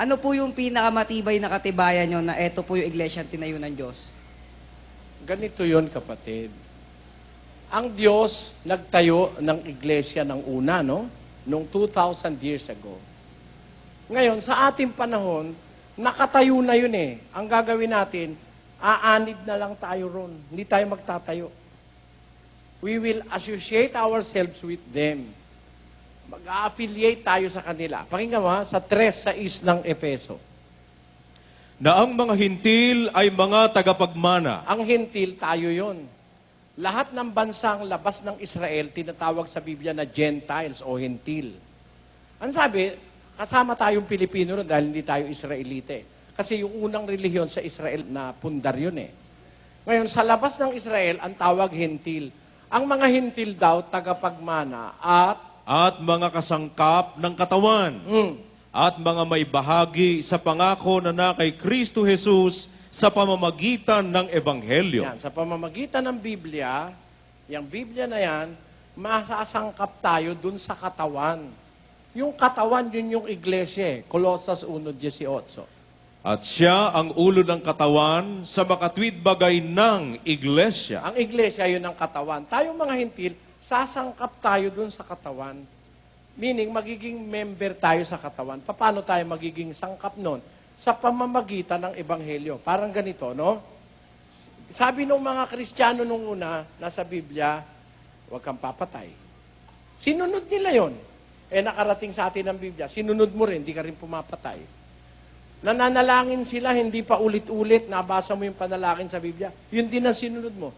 Ano po yung pinakamatibay na katibayan nyo na eto po yung iglesia tinayo ng Diyos? Ganito yon kapatid. Ang Diyos nagtayo ng iglesia ng una, no? Noong 2,000 years ago. Ngayon, sa ating panahon, nakatayo na yun eh. Ang gagawin natin, aanid na lang tayo ron. Hindi tayo magtatayo. We will associate ourselves with them. Mag-affiliate tayo sa kanila. Pakinggan mo ha, sa 3 sa is ng Efeso. na ang mga hintil ay mga tagapagmana. Ang hintil, tayo yon. Lahat ng bansang labas ng Israel, tinatawag sa Biblia na Gentiles o hintil. Ang sabi, kasama tayong Pilipino ron dahil hindi tayo Israelite. Kasi yung unang relihiyon sa Israel na pundar yun eh. Ngayon, sa labas ng Israel, ang tawag hintil. Ang mga hintil daw, tagapagmana at at mga kasangkap ng katawan mm, at mga may bahagi sa pangako na na kay Kristo Jesus sa pamamagitan ng Ebanghelyo. Yan, sa pamamagitan ng Biblia, yung Biblia na yan, masasangkap tayo dun sa katawan. Yung katawan, yun yung iglesia eh. Colossus 1.18. At siya ang ulo ng katawan sa makatwid bagay ng iglesia. Ang iglesia, yun ang katawan. Tayong mga hintil, sasangkap tayo dun sa katawan. Meaning, magiging member tayo sa katawan. Paano tayo magiging sangkap nun? Sa pamamagitan ng Ebanghelyo. Parang ganito, no? Sabi ng mga Kristiyano nung una, nasa Biblia, huwag kang papatay. Sinunod nila yon. Eh, nakarating sa atin ang Biblia, sinunod mo rin, hindi ka rin pumapatay. Nananalangin sila, hindi pa ulit-ulit, nabasa mo yung panalangin sa Biblia, yun din ang sinunod mo.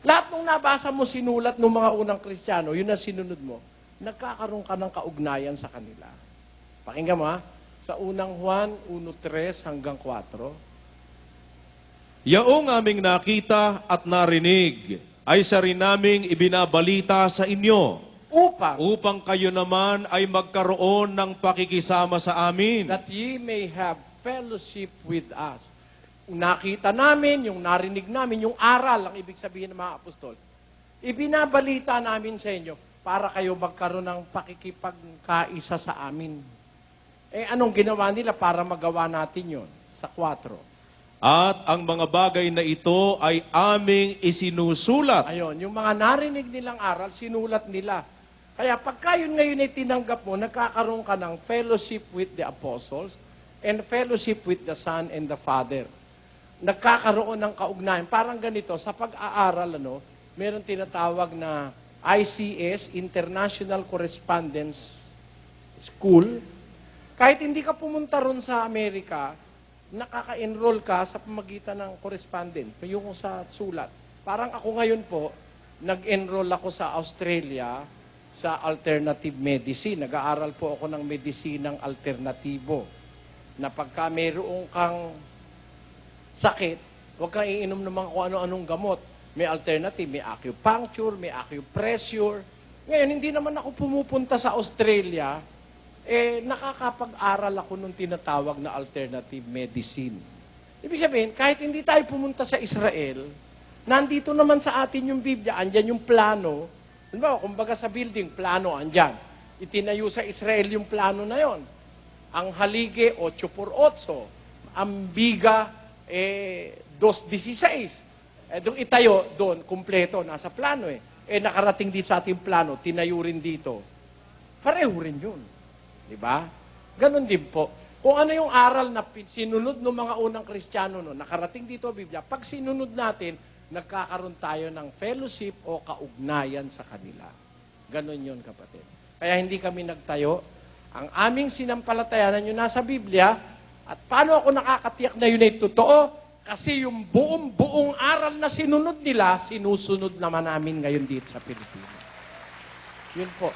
Lahat ng nabasa mo, sinulat ng mga unang Kristiyano, yun ang sinunod mo. Nagkakaroon ka ng kaugnayan sa kanila. Pakinggan mo ha, sa unang Juan 1.3 hanggang 4, Yaong aming nakita at narinig ay sa rin naming ibinabalita sa inyo upang upang kayo naman ay magkaroon ng pakikisama sa amin. that ye may have fellowship with us. Nakita namin, yung narinig namin, yung aral, ang ibig sabihin ng mga apostol, ibinabalita namin sa inyo para kayo magkaroon ng pakikipagkaisa sa amin. Eh, anong ginawa nila para magawa natin yon Sa 4. At ang mga bagay na ito ay aming isinusulat Ayun, yung mga narinig nilang aral, sinulat nila. Kaya pagka yun ngayon ay tinanggap mo, nagkakaroon ka ng fellowship with the apostles and fellowship with the Son and the Father. Nagkakaroon ng kaugnayan. Parang ganito, sa pag-aaral, ano, meron tinatawag na ICS, International Correspondence School. Kahit hindi ka pumunta ron sa Amerika, nakaka-enroll ka sa pamagitan ng correspondence, yung sa sulat. Parang ako ngayon po, nag-enroll ako sa Australia sa alternative medicine. Nag-aaral po ako ng medisinang alternatibo. Na pagka mayroong kang sakit, huwag kang iinom ng mga kung ano-anong gamot. May alternative, may acupuncture, may acupressure. Ngayon, hindi naman ako pumupunta sa Australia, eh, nakakapag-aral ako nung tinatawag na alternative medicine. Ibig sabihin, kahit hindi tayo pumunta sa Israel, nandito naman sa atin yung Biblia, andyan yung plano. Halimbawa, kumbaga sa building, plano andyan. Itinayo sa Israel yung plano na yon. Ang halige, 8 por 8. Ang biga, eh, 2.16. Eh, doon itayo, doon, kumpleto, nasa plano eh. Eh, nakarating dito sa ating plano, tinayo rin dito. Pareho rin yun. Di ba? Ganon din po. Kung ano yung aral na sinunod ng mga unang Kristiyano no, nakarating dito sa Biblia, pag sinunod natin, nagkakaroon tayo ng fellowship o kaugnayan sa kanila. Ganon yun, kapatid. Kaya hindi kami nagtayo. Ang aming sinampalatayanan yun nasa Biblia, at paano ako nakakatiyak na yun ay totoo? Kasi yung buong-buong aral na sinunod nila, sinusunod naman namin ngayon dito sa Pilipinas. Yun po.